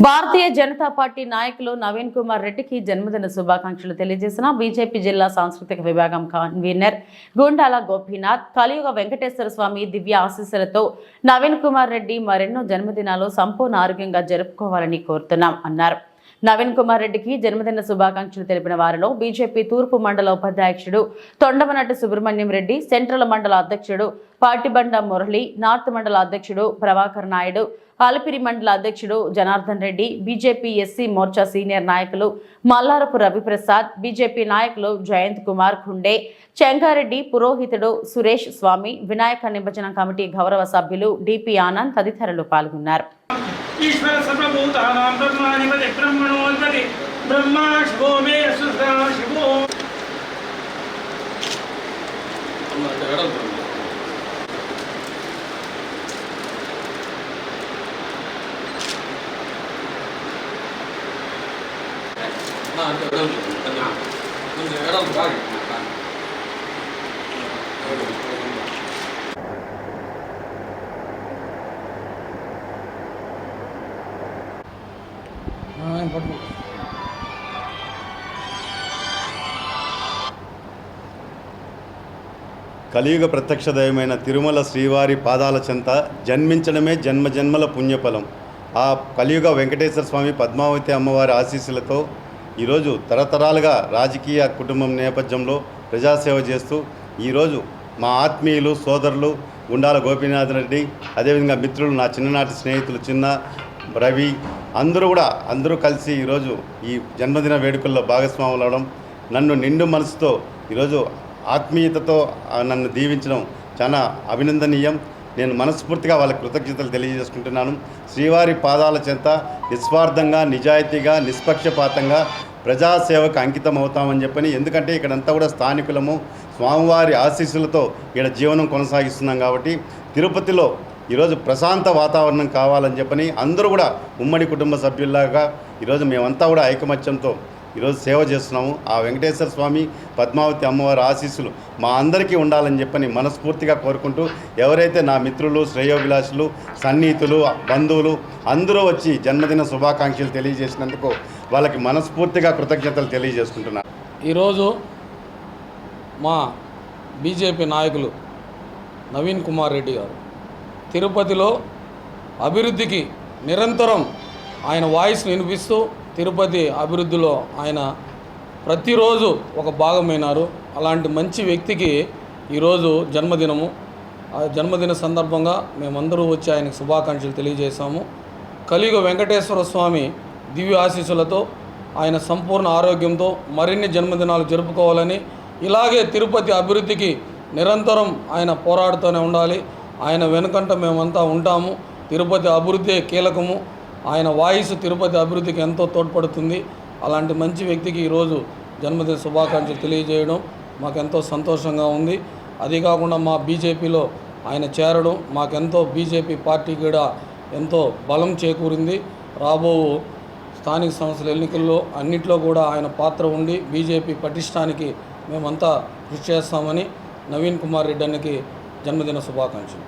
Bharatiya Janata party నాయకులు నవీన్ కుమార్ రెడ్డికి జన్మదిన శుభాకాంక్షలు తెలియజేసిన బీజేపీ జిల్లా సాంస్కృతిక విభాగం కన్వీనర్ గుండాల గోపీనాథ్ కలియుగ వెంకటేశ్వర స్వామి దివ్య ఆశీస్సులతో నవీన్ కుమార్ రెడ్డి మరెన్నో జన్మదినాలు సంపూర్ణ ఆరోగ్యంగా జరుపుకోవాలని కోరుతున్నాం అన్నారు. నవీన్ కుమార్ రెడ్డికి జన్మదిన శుభాకాంక్షలు తెలిపిన వారిలో బీజేపీ తూర్పు మండల ఉపాధ్యక్షుడు తొండమనటి సుబ్రహ్మణ్యం రెడ్డి సెంట్రల్ మండల అధ్యక్షుడు పాటిబండ మురళి నార్త్ మండల అధ్యక్షుడు ప్రభాకర్ నాయుడు ఆలపిరి మండల అధ్యక్షుడు Janardhan Reddy BJP SC Morcha senior నాయకులు మల్లారపు రవిప్రసాద్ బీజేపీ నాయకులు జయంత్ కుమార్ ఖుండే చెంగారెడ్డి పురోహితుడు సురేష్ స్వామి వినాయక నిమజ్జన కమిటీ గౌరవ సభ్యులు డిపి ఆనంద్ తదితరులు పాల్గొన్నారు. ఈశ్వర సర్వభూతానాం బ్రహ్మాధిపతి బ్రహ్మణోధిపతి బ్రహ్మా శివో మే సుధా శివో కలియుగ ప్రత్యక్ష దైవమైన తిరుమల శ్రీవారి పాదాల చెంత జన్మించడమే జన్మ జన్మల పుణ్యఫలం. ఆ కలియుగ వెంకటేశ్వర స్వామి పద్మావతి అమ్మవారి ఆశీస్సులతో ఈరోజు తరతరాలుగా రాజకీయ కుటుంబం నేపథ్యంలో ప్రజాసేవ చేస్తూ ఈరోజు మా ఆత్మీయులు సోదరులు గుండాల గోపీనాథ్ రెడ్డి అదేవిధంగా మిత్రులు నా చిన్ననాటి స్నేహితులు చిన్న రవి అందరూ కూడా అందరూ కలిసి ఈరోజు ఈ జన్మదిన వేడుకల్లో భాగస్వాములు అవడం నన్ను నిండు మనసుతో ఈరోజు ఆత్మీయతతో నన్ను దీవించడం చాలా అభినందనీయం. నేను మనస్ఫూర్తిగా వాళ్ళ కృతజ్ఞతలు తెలియజేసుకుంటున్నాను. శ్రీవారి పాదాల చెంత నిస్వార్థంగా నిజాయితీగా నిష్పక్షపాతంగా ప్రజాసేవకు అంకితం అవుతామని చెప్పని ఎందుకంటే ఇక్కడంతా కూడా స్థానికులము స్వామివారి ఆశీస్సులతో ఇక్కడ జీవనం కొనసాగిస్తున్నాం కాబట్టి తిరుపతిలో ఈరోజు ప్రశాంత వాతావరణం కావాలని చెప్పని అందరూ కూడా ఉమ్మడి కుటుంబ సభ్యుల్లాగా ఈరోజు మేమంతా కూడా ఐకమత్యంతో ఈరోజు సేవ చేస్తున్నాము. ఆ వెంకటేశ్వర స్వామి పద్మావతి అమ్మవారి ఆశీస్సులు మా అందరికీ ఉండాలని చెప్పని మనస్ఫూర్తిగా కోరుకుంటూ ఎవరైతే నా మిత్రులు శ్రేయోభిలాషులు సన్నిహితులు బంధువులు అందరూ వచ్చి జన్మదిన శుభాకాంక్షలు తెలియజేసినందుకు వాళ్ళకి మనస్ఫూర్తిగా కృతజ్ఞతలు తెలియజేసుకుంటున్నాను ఈరోజు మా బీజేపీ నాయకులు నవీన్ కుమార్ రెడ్డి గారు తిరుపతిలో అభివృద్ధికి నిరంతరం ఆయన వాయిస్ వినిపిస్తూ తిరుపతి అభివృద్ధిలో ఆయన ప్రతిరోజు ఒక భాగమైనారు. అలాంటి మంచి వ్యక్తికి ఈరోజు జన్మదినము. ఆ జన్మదిన సందర్భంగా మేమందరూ వచ్చి ఆయనకు శుభాకాంక్షలు తెలియజేశాము. కలియుగ వెంకటేశ్వర స్వామి దివ్య ఆశీస్సులతో ఆయన సంపూర్ణ ఆరోగ్యంతో మరిన్ని జన్మదినాలు జరుపుకోవాలని ఇలాగే తిరుపతి అభివృద్ధికి నిరంతరం ఆయన పోరాడుతూనే ఉండాలి. ఆయన వెనుకంట మేమంతా ఉంటాము. తిరుపతి అభివృద్ధి కీలకము. ఆయన వాయిస్ తిరుపతి అభివృద్ధికి ఎంతో తోడ్పడుతుంది. అలాంటి మంచి వ్యక్తికి ఈరోజు జన్మదిన శుభాకాంక్షలు తెలియజేయడం మాకెంతో సంతోషంగా ఉంది. అది కాకుండా మా బీజేపీలో ఆయన చేరడం మాకెంతో బీజేపీ పార్టీ కూడా ఎంతో బలం చేకూరింది. రాబో స్థానిక సంస్థల ఎన్నికల్లో అన్నిట్లో కూడా ఆయన పాత్ర ఉండి బీజేపీ పటిష్టానికి మేమంతా కృషి చేస్తామని నవీన్ కుమార్ రెడ్డి అన్నకి జన్మదిన శుభాకాంక్షలు.